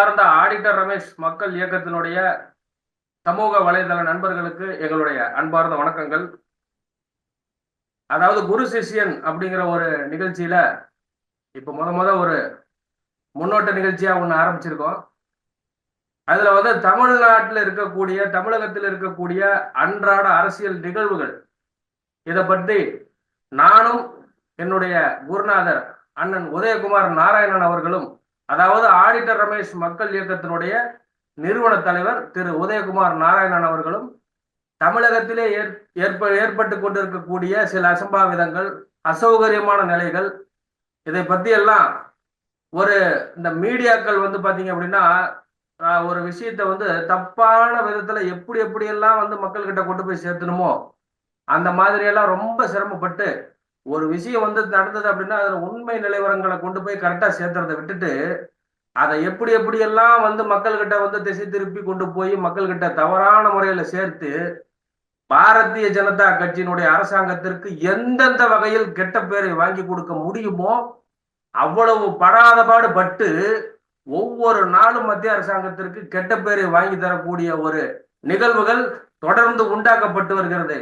Auditor Ramesh மக்கள் இயக்கத்தினுடைய சமூக வலைதள நண்பர்களுக்கு எங்களுடைய அன்பார்ந்த வணக்கங்கள். அதாவது குரு சிஷ்யன் அப்படிங்கிற ஒரு நிகழ்ச்சியில இப்ப முத முத ஒரு முன்னோட்ட நிகழ்ச்சியா ஒண்ணு ஆரம்பிச்சிருக்கோம். அதுல வந்து தமிழ்நாட்டில் இருக்கக்கூடிய தமிழகத்தில் இருக்கக்கூடிய அன்றாட அரசியல் நிகழ்வுகள். இதை பற்றி நானும் என்னுடைய குருநாதர் அண்ணன் உதயகுமார் நாராயணன் அவர்களும் அதாவது ஆடிட்டர் ரமேஷ் மக்கள் இயக்கத்தினுடைய நிறுவன தலைவர் திரு உதயகுமார் நாராயணன் அவர்களும் தமிழகத்திலே ஏற்ப ஏற்பட்டு கொண்டிருக்கக்கூடிய சில அசம்பாவிதங்கள் அசௌகரியமான நிலைகள் இதை பத்தி எல்லாம் ஒரு இந்த மீடியாக்கள் வந்து பாத்தீங்க அப்படின்னா ஒரு விஷயத்த வந்து தப்பான விதத்துல எப்படி எப்படி எல்லாம் வந்து மக்கள்கிட்ட கொண்டு போய் சேர்த்தணுமோ அந்த மாதிரி எல்லாம் ரொம்ப சிரமப்பட்டு ஒரு விஷயம் வந்து நடந்தது அப்படின்னா அதுல உண்மை நிலவரங்களை கொண்டு போய் கரெக்டா சேர்த்துறதை விட்டுட்டு அதை எப்படி எப்படியெல்லாம் வந்து மக்கள்கிட்ட வந்து திசை திருப்பி கொண்டு போய் மக்கள்கிட்ட தவறான முறையில சேர்த்து பாரதிய ஜனதா கட்சியினுடைய அரசாங்கத்திற்கு எந்தெந்த வகையில் கெட்ட பேரை வாங்கி கொடுக்க முடியுமோ அவ்வளவு படாத பாடு பட்டு ஒவ்வொரு நாளும் மத்திய அரசாங்கத்திற்கு கெட்ட பேரை வாங்கி தரக்கூடிய ஒரு நிகழ்வுகள் தொடர்ந்து உண்டாக்கப்பட்டு வருகிறது.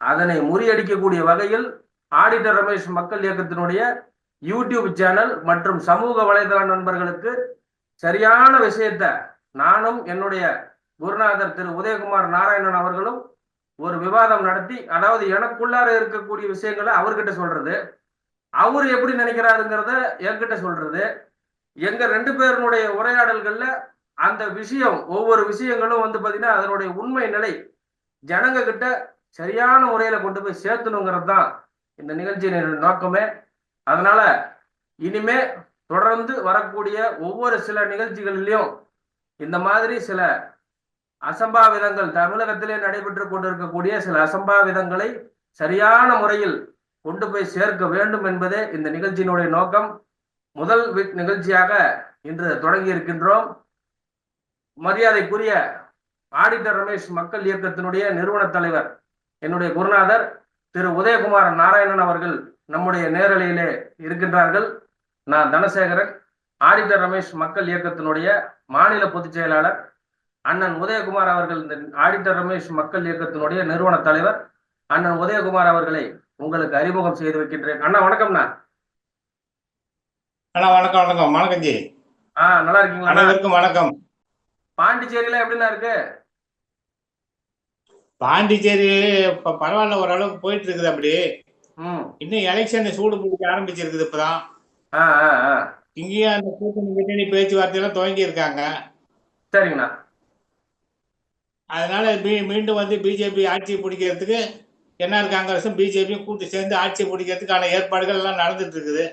அதனை முறியடிக்கக்கூடிய வகையில் ஆடிட்டர் ரமேஷ் மக்கள் இயக்கத்தினுடைய யூடியூப் சேனல் மற்றும் சமூக வலைதள நண்பர்களுக்கு சரியான விஷயத்த நானும் என்னுடைய குருநாதர் திரு உதயகுமார் நாராயணன் அவர்களும் ஒரு விவாதம் நடத்தி அதாவது எனக்குள்ளார இருக்கக்கூடிய விஷயங்களை அவர்கிட்ட சொல்றது. அவர் எப்படி நினைக்கிறாருங்கிறத என்கிட்ட சொல்றது. எங்க ரெண்டு பேருடைய உரையாடல்கள்ல அந்த விஷயம் ஒவ்வொரு விஷயங்களும் வந்து பாத்தீங்கன்னா அதனுடைய உண்மை நிலை ஜனங்க கிட்ட சரியான முறையில கொண்டு போய் சேர்த்தணுங்கிறது தான் இந்த நிகழ்ச்சியின் நோக்கமே. அதனால இனிமே தொடர்ந்து வரக்கூடிய ஒவ்வொரு சில நிகழ்ச்சிகளிலையும் இந்த மாதிரி சில அசம்பாவிதங்கள் தமிழகத்திலே நடைபெற்று கொண்டிருக்கக்கூடிய சில அசம்பாவிதங்களை சரியான முறையில் கொண்டு போய் சேர்க்க வேண்டும் என்பதே இந்த நிகழ்ச்சியினுடைய நோக்கம். முதல் நிகழ்ச்சியாக இன்று தொடங்கி இருக்கின்றோம். மரியாதைக்குரிய ஆடிட்டர் ரமேஷ் மக்கள் இயக்கத்தினுடைய நிறுவன தலைவர் என்னுடைய குருநாதர் திரு உதயகுமார் நாராயணன் அவர்கள் நம்முடைய நேரலையிலே இருக்கின்றார்கள். நான் தனசேகரன் ஆடிட்டர் ரமேஷ் மக்கள் இயக்கத்தினுடைய மாநில பொதுச் செயலாளர் அண்ணன் உதயகுமார் அவர்கள் இந்த ஆடிட்டர் ரமேஷ் மக்கள் இயக்கத்தினுடைய நிறுவன தலைவர் அண்ணன் உதயகுமார் அவர்களை உங்களுக்கு அறிமுகம் செய்து வைக்கின்றேன். அண்ணா வணக்கம்ண்ணா. அண்ணா வணக்கம் வணக்கம். வணக்கம் ஜி ஆ நல்லா இருக்கீங்களா? அனைவருக்கும் வணக்கம். பாண்டிச்சேரியில எப்படிண்ணா இருக்கு? பாண்டிச்சேரி இப்ப பரவாயில்ல ஓரளவுக்கு போயிட்டு இருக்குது அப்படி இன்னும் எலெக்ஷன் சூடு பிடிக்க ஆரம்பிச்சிருக்குது இப்பதான். இங்கேயும் அந்த கூட்டணி கூட்டணி பேச்சுவார்த்தை எல்லாம் துவங்கி இருக்காங்க சரிங்கண்ணா. அதனால மீ- மீண்டும் வந்து பிஜேபி ஆட்சி பிடிக்கிறதுக்கு என்ஆர் காங்கிரஸும் பிஜேபியும் கூட்டு சேர்ந்து ஆட்சி பிடிக்கிறதுக்கான ஏற்பாடுகள் எல்லாம் நடந்துட்டு இருக்குது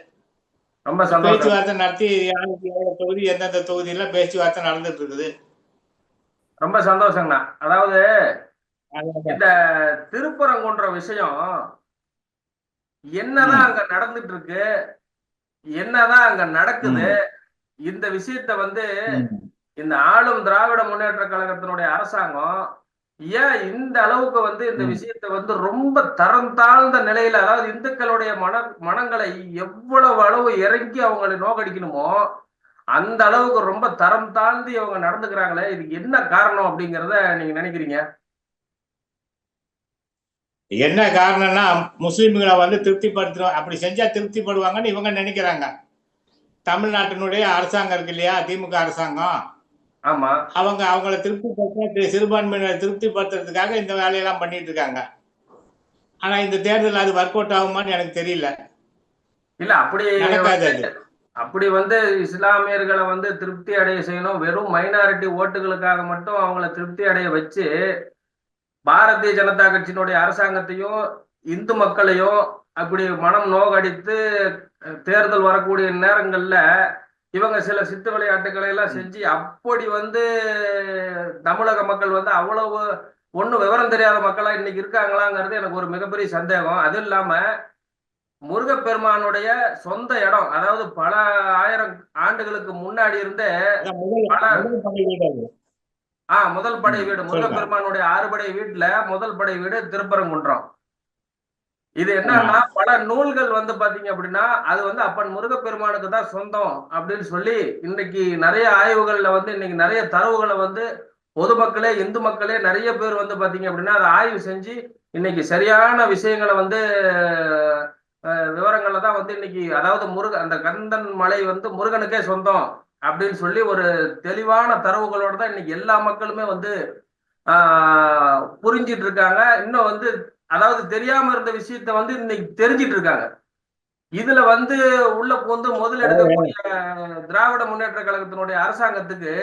ரொம்ப பேச்சுவார்த்தை நடத்தி தொகுதி எந்தெந்த தொகுதியெல்லாம் பேச்சுவார்த்தை நடந்துட்டு இருக்குது ரொம்ப சந்தோஷங்கண்ணா. அதாவது இந்த திருப்பரங்குன்ற விஷயம் என்னதான் அங்க நடந்துட்டு இருக்கு என்னதான் அங்க நடக்குது இந்த விஷயத்த வந்து. இந்த ஆளும் திராவிட முன்னேற்ற கழகத்தினுடைய அரசாங்கம் ஏன் இந்த அளவுக்கு வந்து இந்த. விஷயத்த வந்து ரொம்ப தரம் தாழ்ந்த நிலையில அதாவது இந்துக்களுடைய மன மனங்களை எவ்வளவு அளவு இறங்கி அவங்களை நோக்கடிக்கணுமோ அந்த அளவுக்கு ரொம்ப தரம் தாழ்ந்து இவங்க நடந்துக்கிறாங்களே இதுக்கு என்ன காரணம் அப்படிங்கறத நீங்க நினைக்கிறீங்க என்ன காரணம்னா முஸ்லிம்களை வந்து திருப்திப்படுத்தணும் அப்படி செஞ்சா திருப்திப்படுவாங்கன்னு இவங்க நினைக்கிறாங்க. தமிழ்நாட்டினுடைய அரசாங்கம் இருக்கு இல்லையா திமுக அரசாங்கம்? ஆமா. அவங்க அவங்கள திருப்திப்படுத்த சிறுபான்மையினரை திருப்திப்படுத்துறதுக்காக இந்த வேலையெல்லாம் பண்ணிட்டு இருக்காங்க. ஆனா இந்த தேர்தல் அது ஒர்க் அவுட் ஆகுமான்னு எனக்கு தெரியல. இல்ல அப்படி நடக்காது அப்படி வந்து இஸ்லாமியர்களை வந்து திருப்தி அடைய செய்யணும். வெறும் மைனாரிட்டி ஓட்டுகளுக்காக மட்டும் அவங்கள திருப்தி அடைய வச்சு பாரதிய ஜனதா கட்சியினுடைய அரசாங்கத்தையும் இந்து மக்களையும் அப்படி மனம் நோகடித்து தேர்தல் வரக்கூடிய நேரங்கள்ல இவங்க சில சித்து விளையாட்டுகளை எல்லாம் செஞ்சு அப்படி வந்து தமிழக மக்கள் வந்து அவ்வளவு ஒண்ணும் விவரம் தெரியாத மக்களா இன்னைக்கு இருக்காங்களாங்கிறது எனக்கு ஒரு மிகப்பெரிய சந்தேகம். அது இல்லாம முருகப்பெருமானுடைய சொந்த இடம் அதாவது பல ஆயிரம் ஆண்டுகளுக்கு முன்னாடி இருந்தே பல- முதல் படை வீடு அது. ஆஹ் முதல் படை வீடு. முருகப்பெருமானுடைய ஆறு படை வீட்டுல முதல் படை வீடு திருப்பரங்குன்றம். இது என்னன்னா பல நூல்கள் வந்து பாத்தீங்க அப்படின்னா அது வந்து அப்பன் முருகப்பெருமானுக்கு தான் சொந்தம் அப்படின்னு சொல்லி இன்னைக்கு நிறைய ஆய்வுகள்ல வந்து இன்னைக்கு நிறைய தரவுகளை வந்து பொதுமக்களே இந்து மக்களே நிறைய பேர் வந்து பாத்தீங்க அப்படின்னா அதை ஆய்வு செஞ்சு இன்னைக்கு சரியான விஷயங்களை வந்து விவரங்களை தான் வந்து இன்னைக்கு அதாவது முருக அந்த கந்தன் மலை வந்து முருகனுக்கே சொந்தம். அப்படின்னு சொல்லி ஒரு தெளிவான தரவுகளோட தான் இன்னைக்கு எல்லா மக்களுமே வந்து ஆஹ், புரிஞ்சிட்டு இருக்காங்க. இன்னும் வந்து அதாவது தெரியாம இருந்த விஷயத்த வந்து இன்னைக்கு தெரிஞ்சிட்டு இருக்காங்க. இதுல வந்து உள்ள புகுந்து முதல் எடுக்கக்கூடிய திராவிட முன்னேற்ற கழகத்தினுடைய அரசாங்கத்துக்கு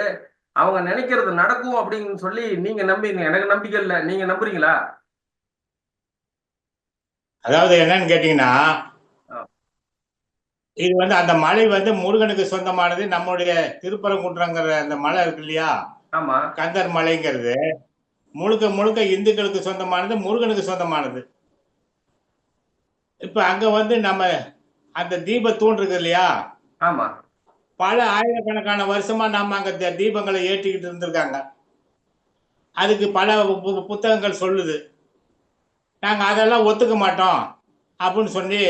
அவங்க நினைக்கிறது நடக்கும் அப்படின்னு சொல்லி நீங்க நம்பிங்க எனக்கு நம்பிக்கை இல்லை. நீங்க நம்புறீங்களா? அதாவது என்னன்னு கேட்டீங்கன்னா இது வந்து அந்த மலை வந்து முருகனுக்கு சொந்தமானது. நம்முடைய திருப்பரங்குன்றங்கிற அந்த மலை இருக்கு இல்லையா? ஆமா. கந்தர் மலைங்கிறது. முழுக்க முழுக்க இந்துக்களுக்கு சொந்தமானது முருகனுக்கு சொந்தமானது. இப்ப அங்க வந்து நம்ம அந்த தீப தூண் இருக்கு இல்லையா? ஆமா. பல ஆயிரக்கணக்கான வருஷமா நாம அங்க தீபங்களை ஏற்றிக்கிட்டு இருந்திருக்காங்க. அதுக்கு பல புத்தகங்கள் சொல்லுது. நாங்க அதெல்லாம் ஒத்துக்க மாட்டோம் அப்படின்னு சொல்லி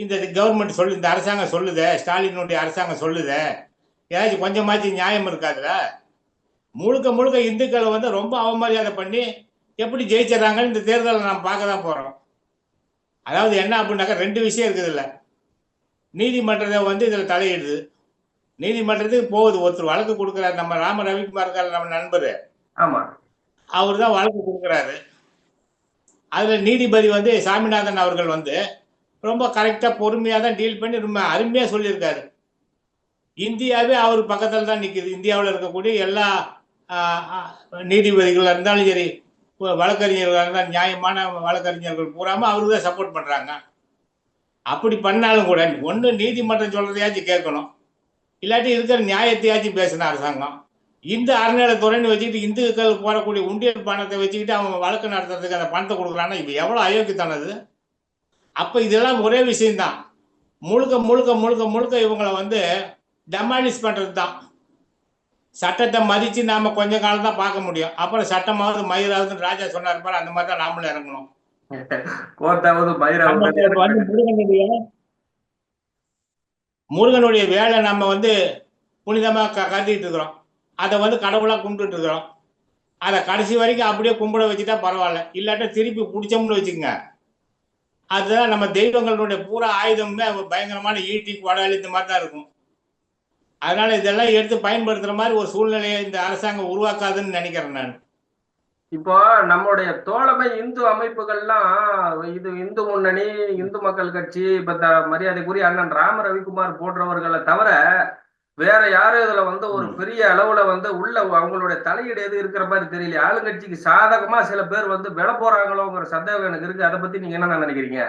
இந்த கவர்மெண்ட் சொல்லு இந்த அரசாங்கம் சொல்லுதே ஸ்டாலினுடைய அரசாங்கம் சொல்லுதே. ஏதாச்சும் கொஞ்சமாச்சும் நியாயம் இருக்காதுல? முழுக்க முழுக்க இந்துக்களை வந்து ரொம்ப அவமரியாதை பண்ணி எப்படி ஜெயிச்சிடறாங்கன்னு இந்த தேர்தலை நாம் பார்க்க தான் போறோம். அதாவது என்ன அப்படின்னாக்கா ரெண்டு விஷயம் இருக்குதுல்ல. நீதிமன்றத்தை வந்து இதில் தலையிடுது. நீதிமன்றத்துக்கு போகுது. ஒருத்தர் வழக்கு கொடுக்குறாரு. நம்ம ராம ரவிக்குமார் நம்ம நண்பர். ஆமா. அவர் தான் வழக்கு கொடுக்குறாரு. அதில் நீதிபதி வந்து சாமிநாதன் அவர்கள் வந்து ரொம்ப கரெக்டாக பொறுமையாக தான் டீல் பண்ணி ரொம்ப அருமையாக சொல்லியிருக்காரு. இந்தியாவே அவர் பக்கத்தில் தான் நிற்கிது இந்தியாவில் இருக்கக்கூடிய எல்லா நீதிபதிகளாக இருந்தாலும் சரி வழக்கறிஞர்களாக இருந்தால் நியாயமான வழக்கறிஞர்கள் பூராமல் அவருக்கு தான் சப்போர்ட் பண்ணுறாங்க அப்படி பண்ணாலும் கூட ஒன்று நீதிமன்றம் சொல்கிறதையாச்சும் கேட்கணும். இல்லாட்டி இருக்கிற நியாயத்தையாச்சும் பேசின அரசாங்கம். இந்த அறநிலைத்துறைன்னு வச்சுக்கிட்டு இந்துக்கள் போடக்கூடிய உண்டியல் பணத்தை வச்சுக்கிட்டு அவன் வழக்கு நடத்துறதுக்கு அந்த பணத்தை கொடுக்குறான்னா இப்போ எவ்வளோ அயோக்கியத்தானது அப்போ இதெல்லாம் ஒரே விஷயம்தான். முழுக்க முழுக்க முழுக்க முழுக்க இவங்களை வந்து டெமாலிஷ் பண்ணுறது தான் சட்டத்தை மதித்து நாம கொஞ்ச காலம் தான் பார்க்க முடியும். அப்புறம் சட்டமாவது மயிராவதுன்னு ராஜா சொன்னார் பாரு அந்த மாதிரி தான் நாமளும் இறங்கணும். முருகனுடைய முருகனுடைய வேலை நம்ம வந்து புனிதமா க கருதிட்டு இருக்கிறோம். அதை வந்து கடவுளா கும்பிட்டுட்டு இருக்கிறோம். அதை கடைசி வரைக்கும் அப்படியே கும்பிட வச்சுட்டா பரவாயில்ல. இல்லாட்டா திருப்பி பிடிச்சோம்னு வச்சுக்கோங்க. அதுதான் நம்ம தெய்வங்களுடைய பூரா ஆயுதமே பயங்கரமான ஈட்டி கொடாலி இந்த மாதிரி தான் இருக்கும். அதனால இதெல்லாம் எடுத்து பயன்படுத்துற மாதிரி ஒரு சூழ்நிலையை இந்த அரசாங்கம் உருவாக்காதுன்னு நினைக்கிறேன் நான். இப்போ நம்மளுடைய தோழமை இந்து அமைப்புகள்லாம் இது இந்து முன்னணி இந்து மக்கள் கட்சி இப்ப த மரியாதைக்குரிய அண்ணன் ராம ரவிக்குமார் போன்றவர்களை தவிர வேற யாரும் இதுல வந்து ஒரு. பெரிய அளவுல வந்து உள்ள அவங்களுடைய தலையீடு எது இருக்கிற மாதிரி தெரியல. ஆளுங்கட்சிக்கு சாதகமா சில பேர் வந்து விழ போறாங்களோங்கிற சந்தேகம் எனக்கு இருக்கு. அதை பத்தி நீங்க என்ன நினைக்கிறீங்க?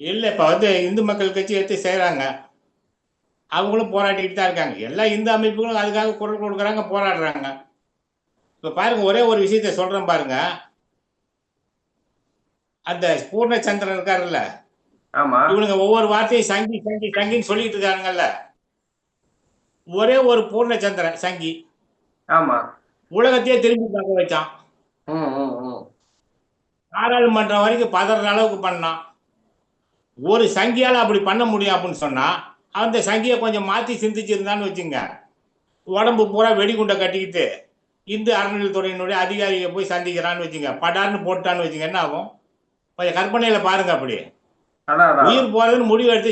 இல்லை இப்போ வந்து இந்து மக்கள் கட்சி எடுத்து செய்கிறாங்க அவங்களும் போராடிக்கிட்டு தான் இருக்காங்க. எல்லா இந்து அமைப்புகளும் அதுக்காக குரல் கொடுக்குறாங்க போராடுறாங்க. இப்போ பாருங்க ஒரே ஒரு விஷயத்த சொல்கிறேன் பாருங்க. அந்த பூர்ணச்சந்திரன் இருக்காருல்ல? ஆமா. இவனுங்க ஒவ்வொரு வார்த்தையும் சங்கி சங்கி சங்கின்னு சொல்லிட்டு இருக்காங்கல்ல ஒரே ஒரு பூர்ணச்சந்திரன் சங்கி. ஆமா. உலகத்தையே திரும்பி பார்க்க வச்சான். ம் ம் ம். நாடாளுமன்றம் வரைக்கும் பதற அளவுக்கு பண்ணான். ஒரு சங்கியால் அப்படி பண்ண முடியும் அப்படின்னு சொன்னா அந்த சங்கியை கொஞ்சம் மாற்றி சிந்திச்சிருந்தான்னு வச்சுங்க. உடம்பு பூரா வெடிகுண்டை கட்டிக்கிட்டு இந்து அறநிலைத்துறையினுடைய அதிகாரியை போய் சந்திக்கிறான்னு வச்சுங்க. படார்னு போட்டான்னு வச்சுங்க. என்ன ஆகும்? கொஞ்சம் கற்பனையில பாருங்க அப்படி. உயிர் போறதுன்னு முடிவு எடுத்து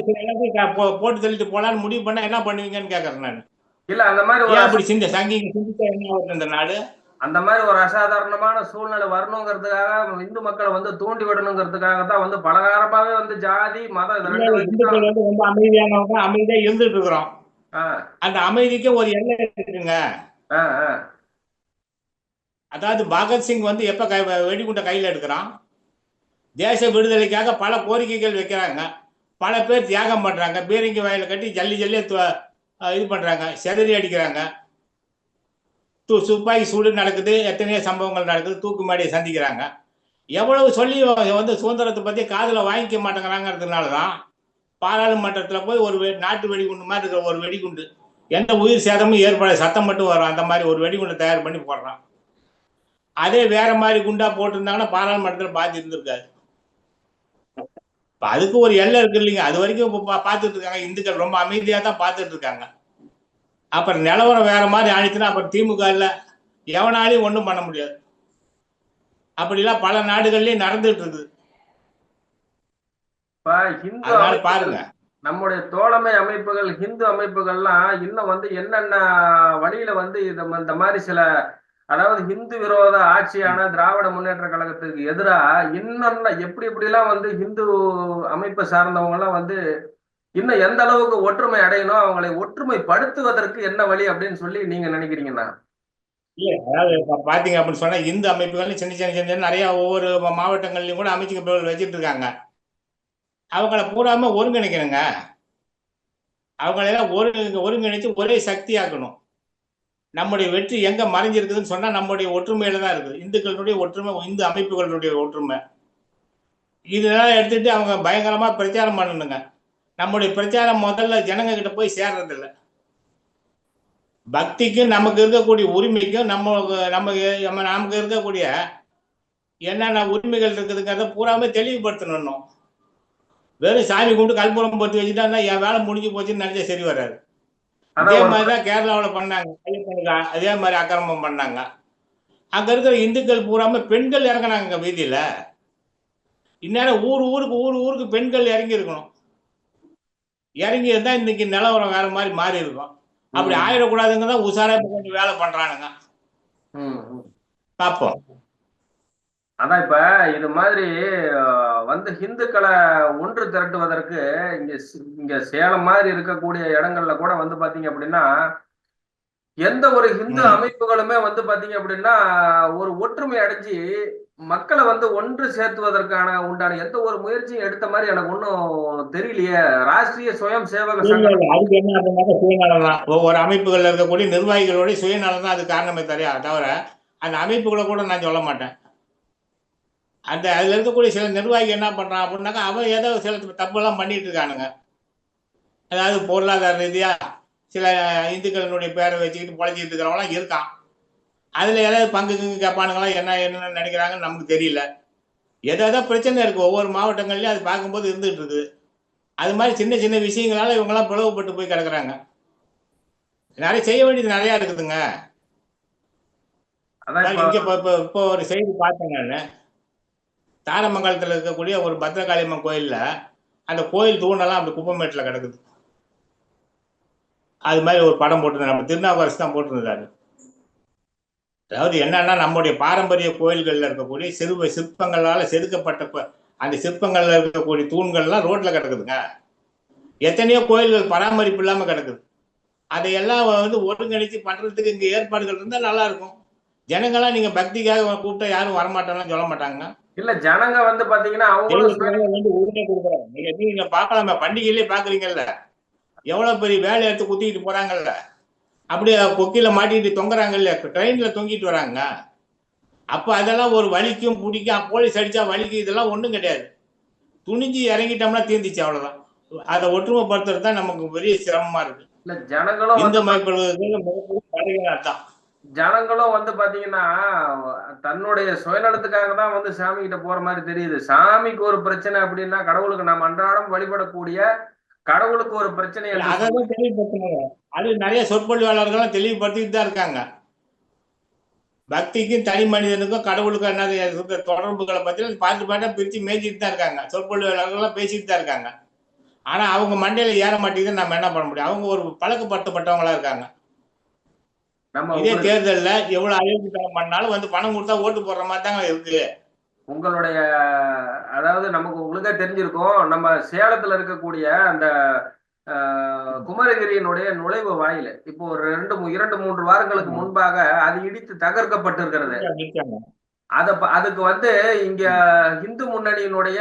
போட்டு தள்ளிட்டு போலான்னு முடிவு பண்ணா என்ன பண்ணுவீங்கன்னு கேட்கறேன் நான். இல்ல அந்த மாதிரி அப்படி சிந்த சங்கிங்க சிந்திச்சா என்ன இந்த நாடு? அந்த மாதிரி ஒரு அசாதாரணமான சூழ்நிலை வரணுங்கிறதுக்காக இந்து மக்களை வந்து தூண்டி விடணுங்கிறதுக்காக தான் வந்து பலகாலமாவே வந்து ஜாதி மதம் இந்துக்கள் வந்து ரொம்ப அமைதியானவங்க அமைதியா இருந்துட்டு இருக்கிறோம். அந்த அமைதிக்கு ஒரு எல்லை இருக்குங்க. அதாவது பகத்சிங் வந்து எப்ப கை வெடிகுண்டை கையில எடுக்கிறான்? தேச விடுதலைக்காக பல கோரிக்கைகள் வைக்கிறாங்க. பல பேர் தியாகம் பண்ணுறாங்க பீரங்கி வயலை கட்டி ஜல்லி ஜல்லியை இது பண்ணுறாங்க செதறி அடிக்கிறாங்க. து துப்பாக்கி சூடு நடக்குது. எத்தனையோ சம்பவங்கள் நடக்குது. தூக்கு மாடியை சந்திக்கிறாங்க. எவ்வளவு சொல்லி வந்து சுதந்திரத்தை பற்றி காதில் வாங்கிக்க மாட்டேங்கிறாங்கிறதுனால தான் பாராளுமன்றத்தில் போய் ஒரு வெ- நாட்டு வெடிகுண்டு மாதிரி இருக்கிற ஒரு வெடிகுண்டு எந்த உயிர் சேதமும் ஏற்பட சத்தம் மட்டும் வரும். அந்த மாதிரி ஒரு வெடிகுண்டை தயார் பண்ணி போடுறான். அதே வேற மாதிரி குண்டா போட்டிருந்தாங்கன்னா பாராளுமன்றத்தில் பாதி இருந்திருக்காது. இப்ப அதுக்கு ஒரு எல்லை இருக்கு இல்லைங்க. அது வரைக்கும் இப்ப பார்த்துட்டு இருக்காங்க. இந்துக்கள் ரொம்ப அமைதியா தான் பார்த்துட்டு இருக்காங்க. அப்புறம் நிலவரம் வேற மாதிரி ஆணிச்சுன்னா அப்புறம் திமுக இல்ல. எவனாலையும் ஒண்ணும் பண்ண முடியாது. அப்படிலாம் பல நாடுகள்லயும் நடந்துட்டு இருக்குது. அதனால பாருங்க. நம்முடைய தோழமை அமைப்புகள் ஹிந்து அமைப்புகள்லாம் இன்னும் வந்து என்னென்ன வழியில வந்து இந்த மாதிரி சில அதாவது ஹிந்து விரோத ஆட்சியான திராவிட முன்னேற்ற கழகத்துக்கு எதிராக இன்னும் எப்படி எப்படிலாம் வந்து ஹிந்து அமைப்பை சார்ந்தவங்க எல்லாம் வந்து இன்னும் எந்த அளவுக்கு ஒற்றுமை அடையணும் அவங்களை ஒற்றுமைப்படுத்துவதற்கு என்ன வழி அப்படின்னு சொல்லி நீங்க நினைக்கிறீங்கண்ணா அதாவது இப்ப பாத்தீங்க அப்படின்னு சொன்னா இந்து அமைப்புகள் சின்ன சின்ன சின்ன சின்ன நிறைய ஒவ்வொரு மா- மாவட்டங்கள்லயும் கூட அமைச்சுக்க வச்சுட்டு இருக்காங்க. அவங்கள பூராம ஒருங்கிணைக்கணுங்க. அவங்களெல்லாம் ஒரு ஒருங்கிணைச்சு ஒரே சக்தியாக்கணும். நம்முடைய வெற்றி எங்க மறைஞ்சிருக்குதுன்னு சொன்னா நம்முடைய ஒற்றுமையில தான் இருக்குது. இந்துக்களுடைய ஒற்றுமை இந்து அமைப்புகளுடைய ஒற்றுமை. இதெல்லாம் எடுத்துட்டு அவங்க பயங்கரமா பிரச்சாரம் பண்ணணுங்க. நம்முடைய பிரச்சாரம் முதல்ல ஜனங்க கிட்ட போய் சேர்றதில்ல. பக்திக்கும் நமக்கு இருக்கக்கூடிய உரிமைக்கும் நம்ம நம்ம நம்ம நமக்கு இருக்கக்கூடிய என்னென்ன உரிமைகள் இருக்குதுங்கிறத பூராமே தெளிவுபடுத்தணும் வெறும் சாமி கும்பிட்டு கல்புரம் போட்டு வச்சுட்டா என் வேலை முடிஞ்சு போச்சுன்னு நினைச்சா சரி வராது. அதான் இதே ஒரு- மாதிரி தான் கேரளாவில் பண்ணாங்க அதே மாதிரி அக்கிரமம் பண்ணாங்க. அங்க இருக்கிற இந்துக்கள் பூராம பெண்கள் இறங்குனாங்க வீதியில. இந்நேரம் ஊர் ஊருக்கு ஊர் ஊருக்கு பெண்கள் இறங்கி இருக்கணும் இறங்கி இருந்தா இன்னைக்கு நிலவரம் வேற மாதிரி மாறி இருக்கும். அப்படி. ஆயிடக்கூடாதுங்க தான் கொஞ்சம் வேலை பண்றானுங்க. பார்ப்போம் அதான் இப்ப இது மாதிரி வந்து ஹிந்துக்களை ஒன்று திரட்டுவதற்கு இங்க இங்க சேலம் மாதிரி இருக்கக்கூடிய இடங்கள்ல கூட வந்து பாத்தீங்க அப்படின்னா எந்த ஒரு ஹிந்து. அமைப்புகளுமே வந்து பாத்தீங்க அப்படின்னா ஒரு ஒற்றுமை அடைஞ்சு மக்களை வந்து ஒன்று சேர்த்துவதற்கான உண்டான எந்த ஒரு முயற்சியும் எடுத்த மாதிரி எனக்கு ஒன்றும் தெரியலையே. ராஷ்டிரிய சுயம் சேவக அதுக்கு என்ன சுயநலம் தான். ஒவ்வொரு அமைப்புகள்ல இருக்கக்கூடிய நிர்வாகிகளுடைய சுயநலம் தான் அது காரணமே தரையா தவிர அந்த அமைப்புகளை கூட நான் சொல்ல மாட்டேன். அந்த அதுல இருக்கக்கூடிய சில நிர்வாகி என்ன பண்றான் அப்படின்னாக்கா அவன் ஏதோ சில தப்பெல்லாம் பண்ணிட்டு இருக்கானுங்க. அதாவது பொருளாதார ரீதியா சில இந்துக்களினுடைய பேரை வச்சுக்கிட்டு பொழைச்சிட்டு இருக்கிறவங்களாம் இருக்கான். அதுல ஏதாவது பங்கு கிங்கு கேட்பானுங்களா என்ன என்னன்னு நினைக்கிறாங்கன்னு நமக்கு தெரியல. ஏதாவது பிரச்சனை இருக்கு. ஒவ்வொரு மாவட்டங்கள்லயும் அது பார்க்கும்போது இருந்துட்டு இருக்குது. அது மாதிரி சின்ன சின்ன விஷயங்களால இவங்கெல்லாம் பிளவுபட்டு போய் கிடக்குறாங்க. நிறைய செய்ய வேண்டியது நிறைய இருக்குதுங்க. இங்க இப்போ இப்போ இப்போ ஒரு செய்தி பார்த்தேன் நான். தாரமங்கலத்தில் இருக்கக்கூடிய ஒரு பத்ரகாளியம்மன் கோயிலில் அந்த கோயில் தூணெல்லாம் அப்படி குப்பமேட்டில் கிடக்குது. அது மாதிரி ஒரு படம் போட்டிருந்தேன். நம்ம திருநாவுக்கரசு தான் போட்டிருந்தாரு அதாவது என்னன்னா நம்முடைய பாரம்பரிய கோயில்களில் இருக்கக்கூடிய சிறு சிற்பங்களால் செதுக்கப்பட்ட அந்த சிற்பங்கள்ல இருக்கக்கூடிய தூண்கள்லாம் ரோட்ல கிடக்குதுங்க. எத்தனையோ கோயில்கள் பராமரிப்பு இல்லாமல் கிடக்குது. அதையெல்லாம் வந்து ஒருங்கிணைச்சு பண்றதுக்கு இங்கே ஏற்பாடுகள் இருந்தால் நல்லா இருக்கும். ஜனங்களாம் நீங்க பக்திக்காக கூப்பிட்டா யாரும் வரமாட்டோம்லாம் சொல்ல மாட்டாங்க. இல்ல ஜனங்க வந்து பாத்தீங்கன்னா அவங்களும் நீங்க பார்க்கலாமே? பண்டிகையிலே பாக்குறீங்கல்ல எவ்வளவு பெரிய வேலை எடுத்து குத்திக்கிட்டு போறாங்கல்ல? அப்படியே கொக்கில மாட்டிட்டு தொங்குறாங்கல்ல? ட்ரெயின்ல தொங்கிட்டு வராங்க. அப்ப அதெல்லாம் ஒரு வலிக்கும் பிடிக்கும். போலீஸ் அடிச்சா வலிக்கும் இதெல்லாம் ஒண்ணும் கிடையாது. துணிஞ்சு இறங்கிட்டோம்னா தீர்ந்துச்சு அவ்வளவுதான். அதை ஒற்றுமைப்படுத்துறது தான் நமக்கு பெரிய சிரமமா இருக்கு. இந்த மாதிரி ஜனங்களும் வந்து பாத்தீங்கன்னா தன்னுடைய சுயநலத்துக்காக தான் வந்து சாமி கிட்ட போற மாதிரி தெரியுது. சாமிக்கு ஒரு பிரச்சனை அப்படின்னா கடவுளுக்கு நாம் அன்றாடம் வழிபடக்கூடிய கடவுளுக்கு ஒரு பிரச்சனை என்று அதை தான் தெளிவுபடுத்தணும் அது நிறைய சொற்பொழிவாளர்கள்லாம் தெளிவுபடுத்திட்டு தான் இருக்காங்க. பக்திக்கும் தனி மனிதனுக்கும் கடவுளுக்கும் என்ன தொடர்புகளை பத்தி பார்த்து பார்த்து பிரிச்சு மேய்ச்சிட்டு தான் இருக்காங்க. சொற்பொழிவாளர்கள்லாம் பேசிட்டு தான் இருக்காங்க. ஆனா அவங்க மண்டையில ஏற மாட்டேங்குது நம்ம என்ன பண்ண முடியும்? அவங்க ஒரு பழக்கப்படுத்தப்பட்டவங்களா இருக்காங்க. இதே தேர்தல்ல எவ்வளவு அயோக்கியத்தனம் பண்ணாலும் வந்து பணம் கொடுத்தா ஓட்டு போடுற மாதிரி தாங்க இருக்கு. உங்களுடைய அதாவது நமக்கு உங்களுக்கே தெரிஞ்சிருக்கும் நம்ம சேலத்துல இருக்கக்கூடிய அந்த குமரகிரியினுடைய நுழைவு வாயில் இப்போ ஒரு ரெண்டு இரண்டு மூன்று வாரங்களுக்கு முன்பாக அது இடித்து தகர்க்கப்பட்டிருக்கிறது. அத அதுக்கு வந்து இங்க இந்து முன்னணியினுடைய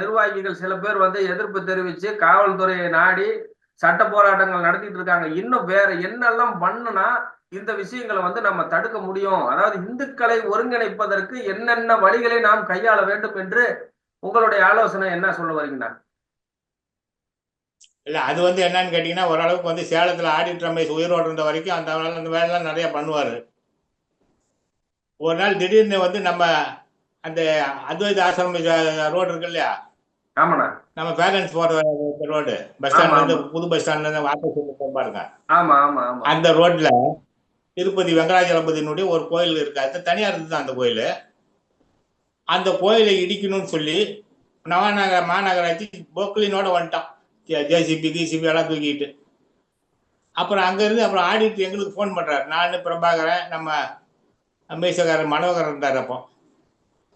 நிர்வாகிகள் சில பேர் வந்து எதிர்ப்பு தெரிவிச்சு காவல்துறையை நாடி சட்ட போராட்டங்கள் நடத்திட்டு இருக்காங்க. இன்னும் வேற என்னெல்லாம் பண்ணுனா இந்த விஷயங்களை வந்து நம்ம தடுக்க முடியும். அதாவது இந்துக்களை ஒருங்கிணைப்பதற்கு என்னென்ன வழிகளை நாம் கையாள வேண்டும் என்று உங்களுடைய ஆலோசனை என்ன சொல்ல வரீங்கண்ணா இல்ல அது வந்து என்னன்னு கேட்டீங்கன்னா ஓரளவுக்கு வந்து சேலத்துல ஆடிட் ரமேஷ் உயிரோடு இருந்த வரைக்கும் அந்த வேலை அந்த வேலைலாம் நிறைய பண்ணுவாரு. ஒரு நாள் திடீர்னு வந்து நம்ம அந்த அத்வைத ஆசிரம ரோடு இருக்கு இல்லையா? ஆமாண்ணா. நம்ம பேரண்ட்ஸ் போற ரோடு. பஸ் ஸ்டாண்ட்ல இருந்து. புது பஸ் ஸ்டாண்ட்ல இருந்து வாட்டர் பாருங்க. ஆமா ஆமா ஆமா. அந்த ரோட்ல திருப்பதி வெங்கடாஜலபதியினுடைய ஒரு கோயில் இருக்கு. அது தனியார் தான் அந்த கோயில். அந்த கோயிலை இடிக்கணும்னு சொல்லி நவநகர மாநகராட்சி போக்லினோட வந்துட்டான். ஜேசிபி கிசிபி எல்லாம் தூக்கிட்டு அப்புறம் அங்கேருந்து அப்புறம் ஆடிட்டு எங்களுக்கு ஃபோன் பண்ணுறாரு நான் பிரபாகரன் நம்ம மீசக்காரர் மனோகரன் இருந்தார் அப்போ.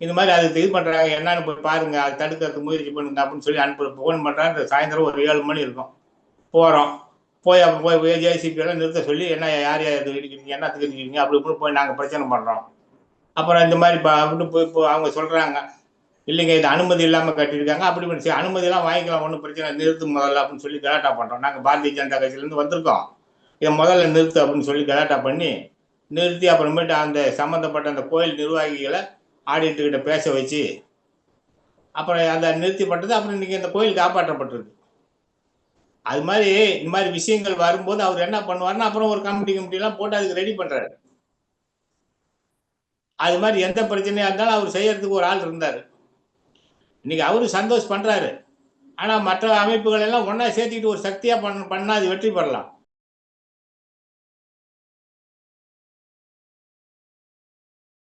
இந்த மாதிரி அதுக்கு இது பண்ணுறாங்க என்னன்னு போய் பாருங்கள் அதை தடுக்கிறதுக்கு முயற்சி பண்ணுங்க அப்படின்னு சொல்லி அனுப்பி ஃபோன் பண்ணுறாரு சாயந்தரம் ஒரு ஏழு மணி இருக்கும். போகிறோம் போய் அப்போ போய் ஜேசிபியெல்லாம் எல்லாம் நிறுத்த சொல்லி என்ன யார் யார் இது இடிக்கிறீங்க என்னத்துக்கு இடிக்கிறீங்க அப்படி இப்படி போய் நாங்கள் பிரச்சனை பண்ணுறோம் அப்புறம் இந்த மாதிரி அப்படின்னு போய் இப்போ அவங்க சொல்கிறாங்க இல்லைங்க இது அனுமதி இல்லாமல் கட்டியிருக்காங்க. அப்படி பண்ணி அனுமதியெல்லாம் வாங்கிக்கலாம் ஒன்றும் பிரச்சனை இல்லை, நிறுத்து முதல்ல அப்படின்னு சொல்லி கலாட்டா பண்ணுறோம் நாங்கள் பாரதிய ஜனதா கட்சியிலேருந்து வந்திருக்கோம். இதை முதல்ல நிறுத்து அப்படின்னு சொல்லி கலாட்டா பண்ணி நிறுத்தி அப்புறமேட்டு அந்த சம்மந்தப்பட்ட அந்த கோயில் நிர்வாகிகளை ஆடிட்டுக்கிட்ட பேச வச்சு அப்புறம் அதை நிறுத்திப்பட்டது. அப்புறம் இன்றைக்கி அந்த கோயில் காப்பாற்றப்பட்டிருக்கு. அது மாதிரி இந்த மாதிரி விஷயங்கள் வரும்போது அவர் என்ன பண்ணுவார்னா அப்புறம் ஒரு கமிட்டி கமிட்டிலாம் போட்டு அதுக்கு ரெடி பண்றாரு. அது மாதிரி எந்த பிரச்சனையா இருந்தாலும் அவர் செய்யறதுக்கு ஒரு ஆள் இருந்தார். இன்னைக்கு அவரு சந்தோஷ் பண்றாரு. ஆனா மற்ற அமைப்புகள் எல்லாம் ஒன்னா சேர்த்துக்கிட்டு ஒரு சக்தியா பண்ண பண்ணா அது வெற்றி பெறலாம்.